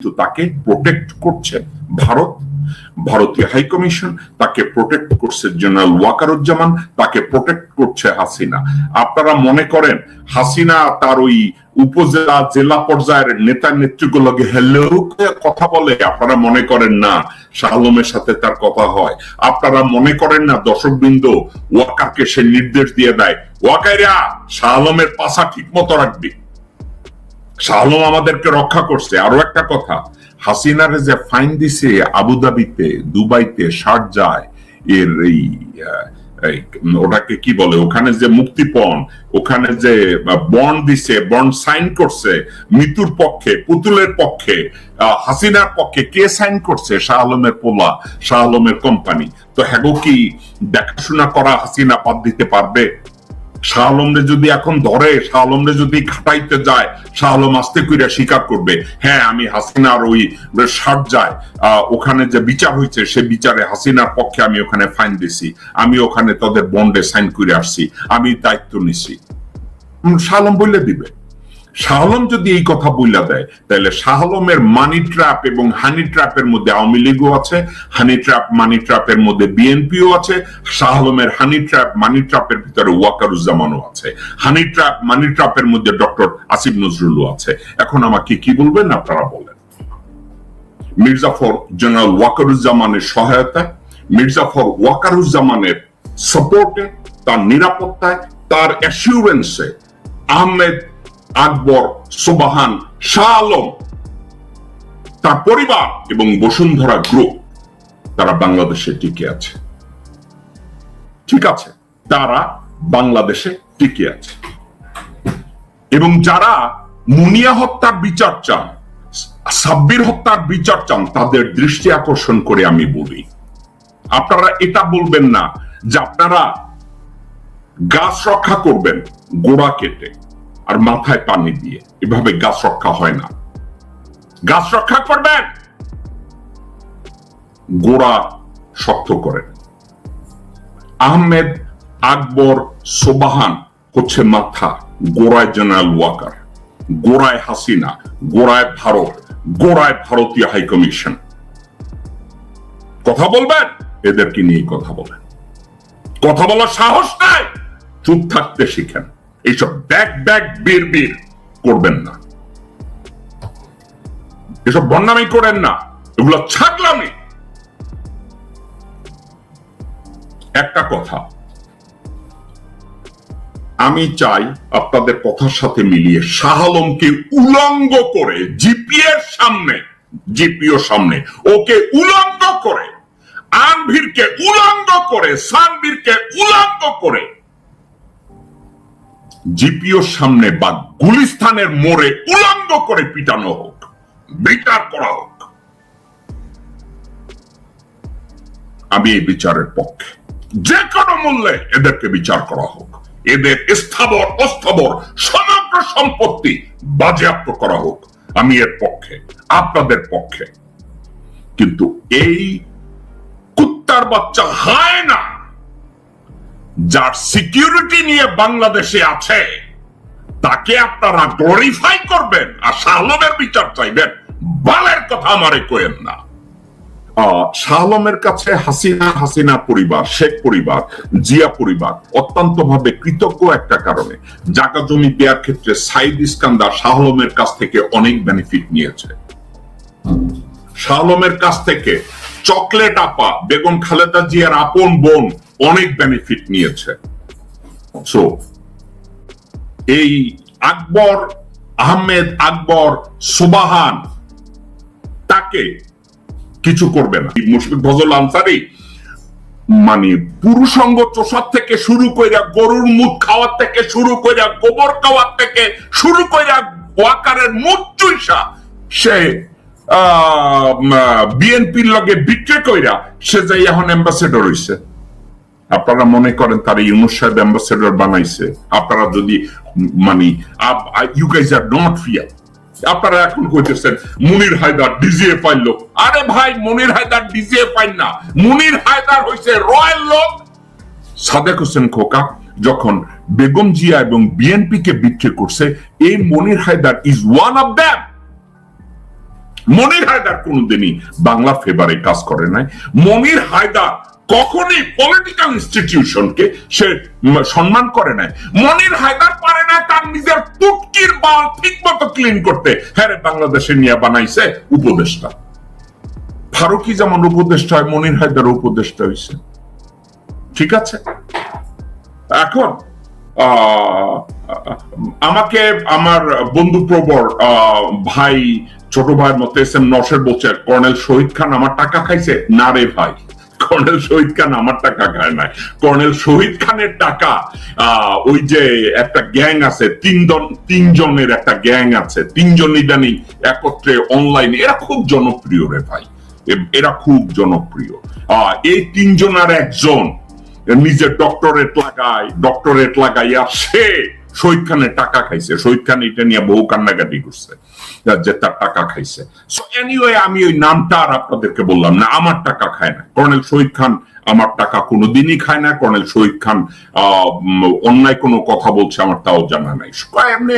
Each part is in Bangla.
কিন্তু তাকে প্রোটেক্ট করছে ভারত, ভারতীয় হাই কমিশন তাকে প্রোটেক্ট করছে জেনারেল ওয়াকারুজ্জামান, তাকে প্রোটেক্ট করছে হাসিনা। আপনারা মনে করেন, হাসিনা তার ওই উপজেলা জেলা পর্যায়ের নেতা নেত্রীগুলোকে হ্যালো কথা বলে, আপনারা মনে করেন না শাহ আলমের সাথে তার কথা হয়। আপনারা মনে করেন না দর্শকবৃন্দ ওয়াকারকে সে নির্দেশ দিয়ে দেয়, ওয়াকাইরা শাহ আলমের পাশা ঠিক মতো রাখবি। শাহ আলম আমাদেরকে রক্ষা করছে। আরও একটা কথা, হাসিনার যে ফাইন দিছে আবুধাবিতে দুবাইতে, শারজায়, এর এই ওটাকে কি বলে, ওখানে যে মুক্তিপণ, ওখানে যে বন্ড দিছে বন্ড সাইন করছে, মৃত্যুর পক্ষে, পুতুলের পক্ষে হাসিনার পক্ষে, কে সাইন করছে? শাহ আলমের পোলা, শাহ আলমের কোম্পানি। তো হ্যাগো কি দেখাশোনা করা হাসিনা পাত দিতে পারবে? শাহ আলমরে যদি এখন ধরে শাহ আলমরে যদি খাটাইতে যায় শাহ আলম আস্তে কইরা স্বীকার করবে। হ্যাঁ আমি হাসিনার ওই সার যায় ওখানে যে বিচার হয়েছে সে বিচারে হাসিনার পক্ষে আমি ওখানে ফাইন দিছি। আমি ওখানে তাদের বন্ডে সাইন করে আসছি। আমি দায়িত্ব নিছি। শাহ আলম বললে দিবে। শাহ আলম যদি এই কথা বইলা দেয়, তাহলে শাহ আলমের মানি ট্র্যাপ এবং হানি ট্র্যাপের মধ্যে আওয়ামী লীগও আছে হানি ট্র্যাপ মানি ট্র্যাপের মধ্যে বিএনপিও আছে শাহ আলমের হানি ট্র্যাপ মানি ট্র্যাপের ভিতরে ওয়াকারুজ্জামানও আছে হানি ট্র্যাপ মানি ট্র্যাপের মধ্যে ডক্টর আসিফ নজরুলও আছে। এখন আমাকে কি বলবেন আপনারা বলেন। মির্জাফর জেনারেল ওয়াকারুজ্জামানের সহায়তায়, মির্জাফর ওয়াকারুজ্জামানের সাপোর্টে তার নিরাপত্তায়, তার অ্যাসিউরেন্সে আহমেদ আকবর, সুবাহান শাহ আলম তার পরিবার এবং বসুন্ধরা গ্রুপ তারা বাংলাদেশে টিকে আছে। ঠিক আছে, তারা বাংলাদেশে টিকে আছে। এবং যারা মুনিয়া হত্যার বিচার চান, সাব্বির হত্যার বিচার চান, তাদের দৃষ্টি আকর্ষণ করে আমি বলি। আপনারা এটা বলবেন না যে আপনারা গাছ রক্ষা করবেন গোড়া কেটে। আর মাথায় পানি দিয়ে। এভাবে গাছ রক্ষা হয় না। গাছ রক্ষা করবেন? গোড়া শক্ত করেন। আহমেদ আকবর সোবাহান হচ্ছে মাথা, গোড়ায় জেনারেল ওয়াকার। গোড়ায় হাসিনা, গোড়ায় ভারত, গোড়ায় ভারতীয় হাই কমিশন। কথা বলবেন? এদেরকে নিয়ে কথা বলেন। কথা বলার সাহস নাই? চুপ থাকতে শিখেন। এইসব ব্যাগ ব্যাগ, বীর বীর করবেন না। এসব বন্যামি করেন না। এগুলো ছাগলামি। একটা কথা। আমি চাই আপনাদের কথার সাথে মিলিয়ে শাহ আলমকে উলঙ্গ করে জিপিএর সামনে, জিপিও সামনে, ওকে উলঙ্গ করে, আনভিরকে উলঙ্গ করে সানবীরকে উলঙ্গ করে জিপিওর সামনে বা গুলিস্তানের মোড়ে উলঙ্গ করে পিটানো হোক, বিচার করা হোক। আমি এই বিচারের পক্ষে। যে কোনো মূল্যে এদেরকে বিচার করা হোক। এদের স্থাবর, অস্থাবর, সমগ্র সম্পত্তি বাজেয়াপ্ত করা হোক। আমি এর পক্ষে, আপনাদের পক্ষে। কিন্তু এই কুত্তার বাচ্চা হায় না। যার সিকিউরিটি নিয়ে বাংলাদেশে আছে তাকে আপনারা গ্লোরিফাই করবেন আর শাহলমের বিচার চাইবেন। বালের কথা আমারে কোয়েন না। আহ, শাহ আলমের কাছে হাসিনা হাসিনা পরিবার শেখ পরিবার জিয়া পরিবার অত্যন্ত ভাবে কৃতজ্ঞ একটা কারণে। জাকা জমি দেওয়ার ক্ষেত্রে সাইদ ইস্কান্দার শাহলমের কাছ থেকে অনেক বেনিফিট নিয়েছে। শাহলমের কাছ থেকে চকলেট আপা বেগম খালেদা জিয়ার আপন বোন অনেক বেনিফিট নিয়েছে। সো এই আকবর, আহমেদ আকবর, সুবাহান, তাকে কিছু করবে না। মুশফিক ফজল আনসারি মানে পুরুষঙ্গ চোষার থেকে শুরু কইরা গরুর মুখ খাওয়ার থেকে শুরু কইরা গোবর খাওয়ার থেকে শুরু কইরা ওয়াকারের মুখ চুইসা, সে বিএনপির লগে বিক্রে কইরা সে যাই এখন অ্যাম্বাসেডর হইছে। আপনারা মনে করেন তার ইউনুস সাহেব অ্যাম্বাসেডর বানাইছে। আপনারা যদি মানে you guys are not real আপনারা এখন কইতেছেন, মুনির হায়দার ডিজিএ ফাইল লোক আরে ভাই, মুনির হায়দার ডিজিএ ফাইল না। মুনির হায়দার হইছে রয়্যাল লোক। সাদেক হোসেন খোকা যখন বেগম জিয়া এবং বিএনপি কে বিক্রি করছে, এই Monir Haider is one of them Monir Haider কোনোদিনই বাংলা ফেভারে কাজ করে নাই। মনির হায়দার কখনই পলিটিক্যাল ইনস্টিটিউশনকে সে সম্মান করে নাই। মনির হায়দার পারে না তার নিজের তুটকির বাল ঠিক মতো ক্লিন করতে। হ্যাঁ বাংলাদেশে নিয়ে বানাইছে উপদেষ্টা। ফারুকি যেমন উপদেষ্টা হয়, মনির হায়দার উপদেষ্টা হয়েছে ঠিক আছে? এখন আমাকে আমার বন্ধু প্রবর ভাই, ছোট ভাইয়ের মতো এস এম নসের বলছে কর্নেল শহীদ খান, আমার টাকা খাইছে। না রে ভাই। কর্নেল শহীদ খান আমার টাকা খায় নাই। কর্নেল শহীদ খানের টাকা ওই যে একটা গ্যাং আছে তিনজন তিনজনের একটা গ্যাং আছে তিনজন ইদানিং একত্রে অনলাইনে এরা খুব জনপ্রিয় রে ভাই। এরা খুব জনপ্রিয়। আহ, এই তিনজন আর একজন নিজের ডক্টরেট লাগায় ডক্টরেট লাগাইয়া সে শহীদ খানের টাকা খাইছে শহীদ খান এটা নিয়ে বহু কান্নাকাটি করছে যে তার টাকা খাইছে। এনিওয়ে আমি ওই নামটা আর আপনাদেরকে বললাম না, আমার টাকা খায় না। কর্নেল শহীদ খান আমার টাকা কোনোদিনই খায় না, কর্নেল শহীদ খান অন্যায় কোনো কথা বলছে আমার তাও জানা নাই। এমনি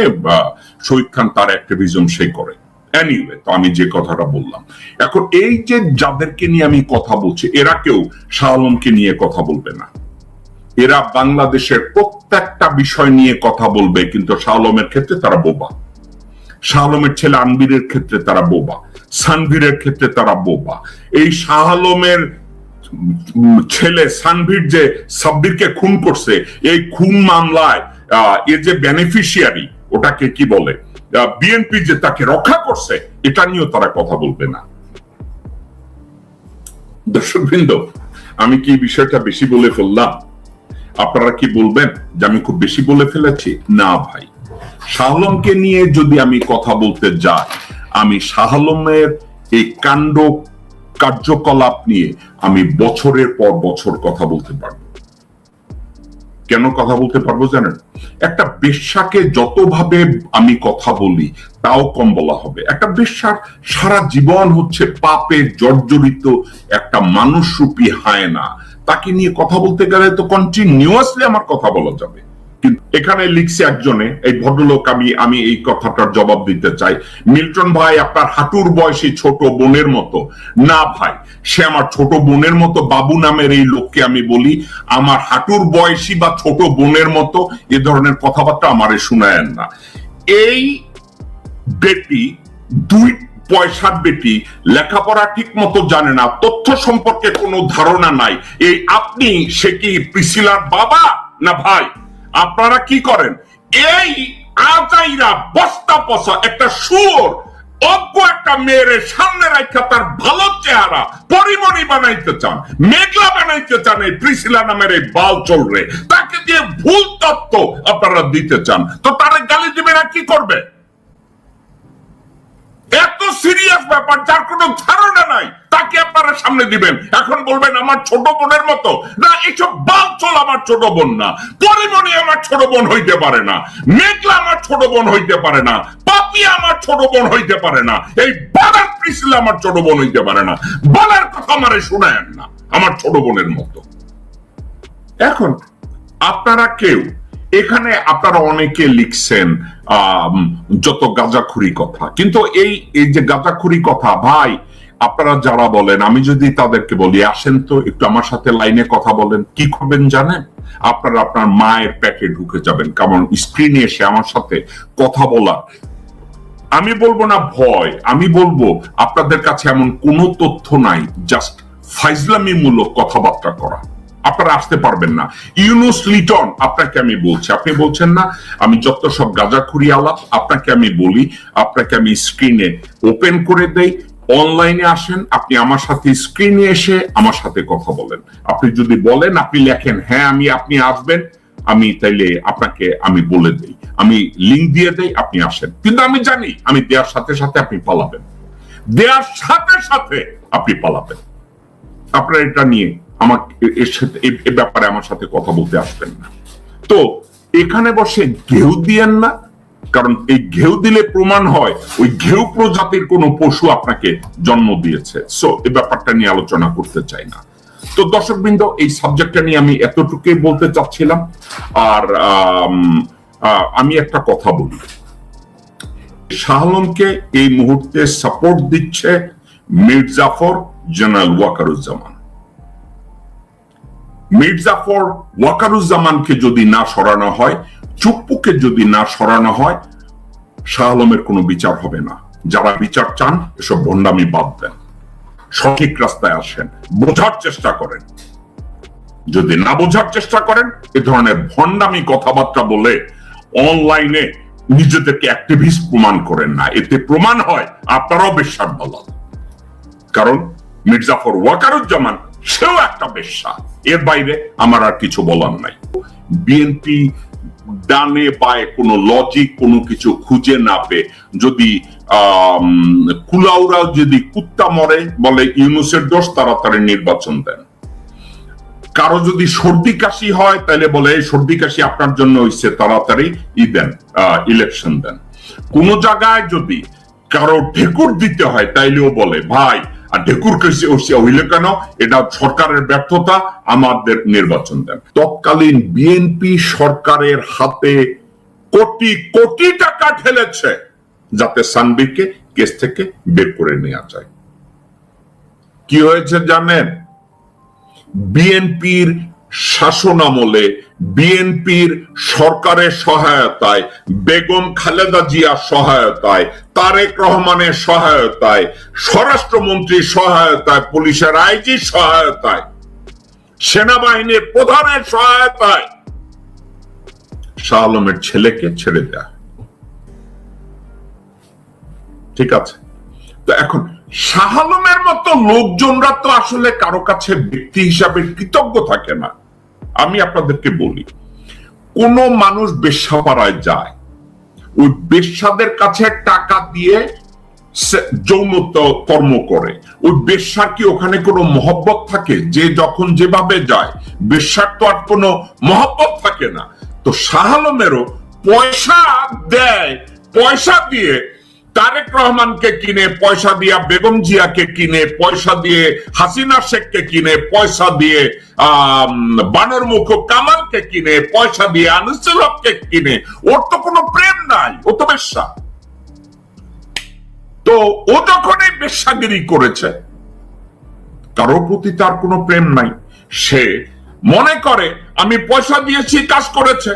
শহীদ খান তার অ্যাক্টিভিজম সে করে। এনিওয়ে তো আমি যে কথাটা বললাম। এখন এই যে যাদেরকে নিয়ে আমি কথা বলছি, এরা কেউ শাহ আলমকে নিয়ে কথা বলবে না। এরা বাংলাদেশের প্রত্যেকটা বিষয় নিয়ে কথা বলবে কিন্তু শাহ আলমের ক্ষেত্রে তারা বোবা। শাহ আলমের ছেলে আনবিরের ক্ষেত্রে তারা বোবা সানভীরের ক্ষেত্রে তারা বোবা। এই শাহ আলমের উম, ছেলে সানভীর যে সাব্বিরকে খুন করছে এই খুন মামলায় এর যে বেনিফিশিয়ারি ওটাকে কি বলে? বিএনপি যে তাকে রক্ষা করছে এটা নিয়েও তারা কথা বলবে না। দর্শকবৃন্দ আমি কি বিষয়টা বেশি বলে ফেললাম? আপনারা কি বলবেন যে আমি খুব বেশি বলে ফেলেছি? না ভাই। শাহলমকে নিয়ে যদি আমি কথা বলতে যাই, আমি শাহলমের এই কাণ্ড কার্যকলাপ নিয়ে আমি বছরের পর বছর কথা বলতে পারব। কেন কথা বলতে পারব জানেন? একটা বেশ্যাকে যতভাবে আমি কথা বলি, তাও কম বলা হবে। একটা বেশ্যার সারা জীবন হচ্ছে পাপে জর্জরিত একটা মানুষরূপী হায়না। তাকে নিয়ে কথা বলতে গেলে তো কন্টিনিউয়াসলি আমার কথা বলা যাবে। কিন্তু এখানে লিখছে একজনে, এই ভদ্রলোক, আমি আমি এই কথাটার জবাব দিতে চাই। মিল্টন ভাই, আপনার হাঁটুর বয়সী ছোট বোনের মতো। না ভাই, সে আমার ছোট বোনের মতো, বাবু নামের এই লোককে আমি বলি, আমার হাঁটুর বয়সী বা ছোট বোনের মতো, এ ধরনের কথাবার্তা আমারে শোনায়েন না। এই বেটি দুই পয়সার বেটি, লেখাপড়া ঠিক মতো জানে না, তথ্য সম্পর্কে কোনো ধারণা নাই। এই আপনি, সে কি প্রিসিলার বাবা না ভাই? আপনারা কি করেন? এই আজাইরা বস্তা পচা, একটা সুর অজ্ঞ একটা মেয়ের সামনে রাখা তার ভালো চেহারা, পরিমণি বানাইতে চান, মেঘলা বানাইতে চান এই প্রিসিলা নামের এই বাল চলরে তাকে দিয়ে ভুল তত্ত্ব আপনারা দিতে চান। তো তারা গালি দিবে না, কি করবে? এত সিরিয়াস ব্যাপার, যার কোনো ধারণা নাই, তাকে আপনারা সামনে দিবেন। এখন বলবেন, আমার ছোট বোনের মতো? না এইসব বালচল আমার ছোট বোন না। পরিমণি আমার ছোট বোন হইতে পারে না। মেঘলা আমার ছোট বোন হইতে পারে না। পাপি আমার ছোট বোন হইতে পারে না। এই বাগার প্রিসিল আমার ছোট বোন হইতে পারে না। বলার কথা আমারে শোনায়েন না, আমার ছোট বোনের মতো। এখন, আপনারা কেউ এখানে আপনারা অনেকে লিখছেন যত গাঁজাখুরি কথা। কিন্তু এই এই যে গাঁজাখুরি কথা, ভাই, আপনারা যারা বলেন, আমি যদি তাদেরকে বলি, আসেন তো, একটু আমার সাথে লাইনে কথা বলেন। কি করবেন জানেন? আপনারা আপনার মায়ের প্যাকে ঢুকে যাবেন কারণ স্ক্রিনে এসে আমার সাথে কথা বলার। আমি বলব না ভয়, আমি বলব, আপনাদের কাছে এমন কোনো তথ্য নাই জাস্ট ফাইজলামি মূলক কথাবার্তা করা। আপনারা আসতে পারবেন না। ইউনুস লিটন, আপনাকে আমি বলছি। আপনি বলছেন না, আমি যত সব গাঁজাখুরি আলাপ, আপনাকে আমি বলি, আপনাকে আমি স্ক্রিনে ওপেন করে দেই। অনলাইনে আসেন, আপনি আমার সাথে স্ক্রিনে এসে আমার সাথে কথা বলেন। আপনি যদি বলেন, আপনি লেখেন হ্যাঁ আমি, আপনি আসবেন। আমি তাইলে আপনাকে আমি বলে দেই। আমি লিঙ্ক দিয়ে দেই, আপনি আসেন। কিন্তু আমি জানি, আমি দেওয়ার সাথে সাথে আপনি পালাবেন। দেওয়ার সাথে সাথে আপনি পালাবেন। আপনারা এটা নিয়ে আমার এর সাথে ব্যাপারে আমার সাথে কথা বলতে আসবেন না। তো এখানে বসে ঘেউ দিয়েন না কারণ এই ঘেউ দিলে প্রমাণ হয় ওই ঘেউ প্রজাতির কোন পশু আপনাকে জন্ম দিয়েছে। সো এই ব্যাপারটা নিয়ে আলোচনা করতে চাই না। তো দর্শকবৃন্দ এই সাবজেক্টটা নিয়ে আমি এতটুকুই বলতে চাচ্ছিলাম। আর আম, একটা কথা বলি। শাহ আলমকে এই মুহূর্তে সাপোর্ট দিচ্ছে মির্জাফর জেনারেল ওয়াকারুজ্জামান। মির্জাফর ওয়াকারুজ্জামানকে যদি না সরানো হয়, চুপ্পুকে যদি না সরানো হয়, শাহ আলমের কোনো বিচার হবে না। যারা বিচার চান, এসব ভণ্ডামি বাদ দেন। সঠিক রাস্তায় আসেন, বোঝার চেষ্টা করেন। যদি না বোঝার চেষ্টা করেন, এ ধরনের ভণ্ডামি কথাবার্তা বলে অনলাইনে নিজেদেরকে অ্যাক্টিভিস্ট প্রমাণ করেন না। এতে প্রমাণ হয়, আপনারাও বেশ্যার বলা কারণ মির্জাফর ওয়াকারুজ্জামান সেও একটা বেশ্যা। এর বাইরে আমার আর কিছু বলার নাই। বিএনপি ডানে বায়ে কোনো লজিক কোনো কিছু খুঁজে না পেয়ে যদি কুলাউরা যদি কুত্তা মরে, বলে ইউনুসের দোষ তাড়াতাড়ি নির্বাচন দেন। কারও যদি সর্দি কাশি হয়, তাহলে বলে সর্দি কাশি আপনার জন্য হইছে, তাড়াতাড়ি ই দেন ইলেকশন দেন। কোন জায়গায় যদি কারও ঢেকুর দিতে হয়, তাইলেও বলে, ভাই আর ঢেকুর কাশি হইলে কেন? এটা সরকারের ব্যর্থতা, আমাদের নির্বাচন দেন। তৎকালীন বিএনপি সরকারের হাতে কোটি কোটি টাকা ঠেলেছে যাতে সানবিরকে কেস থেকে বের করে নেওয়া যায়। কি হয়েছে জানেন? বিএনপির শাসন আমলে বিএনপির সরকারের সহায়তায়, বেগম খালেদা জিয়ার সহায়তায়, তারেক রহমানের সহায়তায়, স্বরাষ্ট্রমন্ত্রীর সহায়তায়, পুলিশের আইজির সহায়তায়, সেনাবাহিনীর প্রধানের সহায়তায়। শাহ আলমের ছেলেকে ছেড়ে দেয়া। ঠিক আছে? তো এখন, শাহ আলমের মতো লোকজনরা তো আসলে কারও কাছে ব্যক্তি হিসাবে কৃতজ্ঞ থাকে না। আমি আপনাদেরকে বলি, কোন মানুষ বেশ্যাপাড়ায় যায়, ওই বেশ্যাদের কাছে টাকা দিয়ে যৌনত কর্ম করে। ওই বেশ্যার কি ওখানে কোনো মহব্বত থাকে? যে যখন যেভাবে যায়, বেশ্যার তো আর কোনো মহব্বত থাকে না। তো শাহ আলমেরও পয়সা দেয়, পয়সা দিয়ে তারেক রহমানকে কিনে, পয়সা দিয়া বেগম জিয়াকে কিনে, পয়সা দিয়ে হাসিনা শেখকে কিনে, পয়সা দিয়ে বানর মুখ কামালকে কিনে, পয়সা দিয়ে আনিসুল হককে কিনে। ওর তো কোনো প্রেম নাই, ও তো বেশ্যা। তো ও যখন এই বেশ্যাগিরি করেছে, কারও প্রতি তার কোনো প্রেম নাই। সে মনে করে, আমি পয়সা দিয়েছি, কাজ করেছে।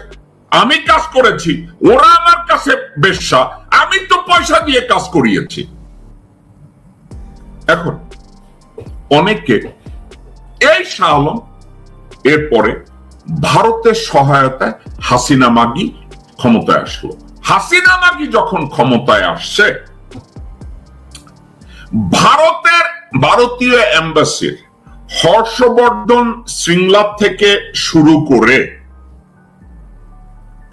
আমি কাজ করেছি, ওরা আমার কাছে বেশ্যা, আমি তো পয়সা দিয়ে কাজ করিয়েছি। এখন, অনেকে এই শাহ আলম, এরপরে ভারতের সহায়তায় হাসিনা মাগি ক্ষমতায় আসলো। হাসিনা মাগি যখন ক্ষমতায় আসছে, ভারতের ভারতীয় এম্বাসির হর্ষবর্ধন শৃঙ্গলা থেকে শুরু করে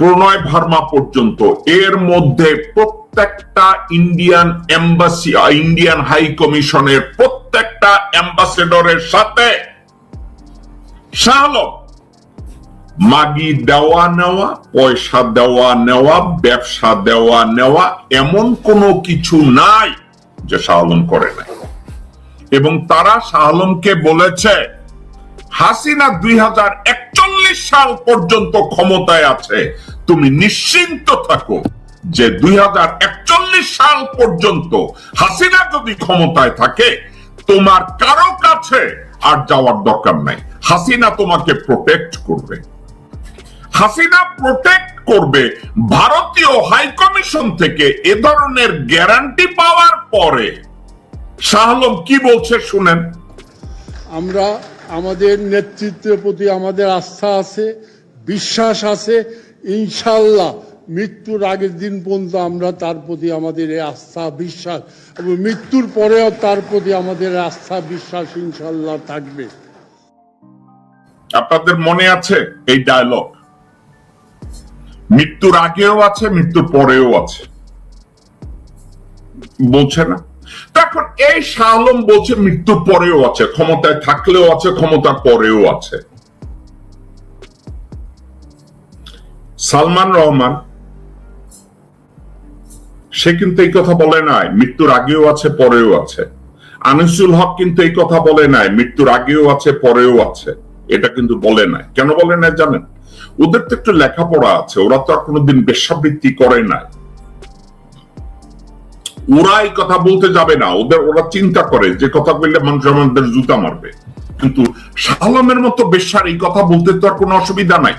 প্রণয় ভার্মা পর্যন্ত। এর মধ্যে প্রত্যেকটা ইন্ডিয়ান এম্বাসি ইন্ডিয়ান হাই কমিশনের প্রত্যেকটা অ্যাম্বাসেডরের সাথে শাহ মাগি দেওয়া নেওয়া, পয়সা দেওয়া নেওয়া, ব্যবসা দেওয়া নেওয়া এমন কোনো কিছু নাই যে শাহ আলম করে নাই। এবং তারা শাহ আলমকে বলেছে হাসিনা দুই হাজার একচল্লিশ সাল পর্যন্ত ক্ষমতায় আছে। তুমি নিশ্চিন্ত থাকো যে দুই সাল পর্যন্ত হাসিনা যদি ক্ষমতায় থাকে, তোমার কারও কাছে আর যাওয়ার দরকার নাই। হাসিনা তোমাকে প্রোটেক্ট করবে। হাসিনা প্রোটেক্ট করবে ভারতীয় হাই কমিশন থেকে এ ধরনের গ্যারান্টি পাওয়ার পরে। শাহলম কি বলছে শুনেন। আমরা আমাদের নেতৃত্বের প্রতি আমাদের আস্থা আছে, বিশ্বাস আছে। ইনশাল্লাহ মৃত্যুর আগের দিন পর্যন্ত আমরা তার প্রতি আমাদের এই আস্থা, বিশ্বাস এবং মৃত্যুর পরেও তার প্রতি আমাদের আস্থা, বিশ্বাস ইনশাল্লাহ থাকবে। আপনাদের মনে আছে এই ডায়লগ মৃত্যুর আগেও আছে, মৃত্যুর পরেও আছে। বলছে না? তো এখন এই শাহ আলম বলছে মৃত্যুর পরেও আছে, ক্ষমতায় থাকলেও আছে ক্ষমতার পরেও আছে। সালমান রহমান, সে কিন্তু এই কথা বলে নাই, মৃত্যুর আগেও আছে, পরেও আছে। আনিসুল হক কিন্তু এই কথা বলে নাই, মৃত্যুর আগেও আছে, পরেও আছে। এটা কিন্তু বলে নাই। কেন বলে নাই জানেন? ওদের তো একটু লেখাপড়া আছে, ওরা তো আর কোনোদিন বেশ্যাবৃত্তি করে নাই। ওরা এই কথা বলতে যাবে না, ওদের ওরা চিন্তা করে, যে কথা বললে মানুষ আমাদের জুতা মারবে। কিন্তু শালমের মতো বেশার এই কথা বলতে তো আর কোনো অসুবিধা নাই।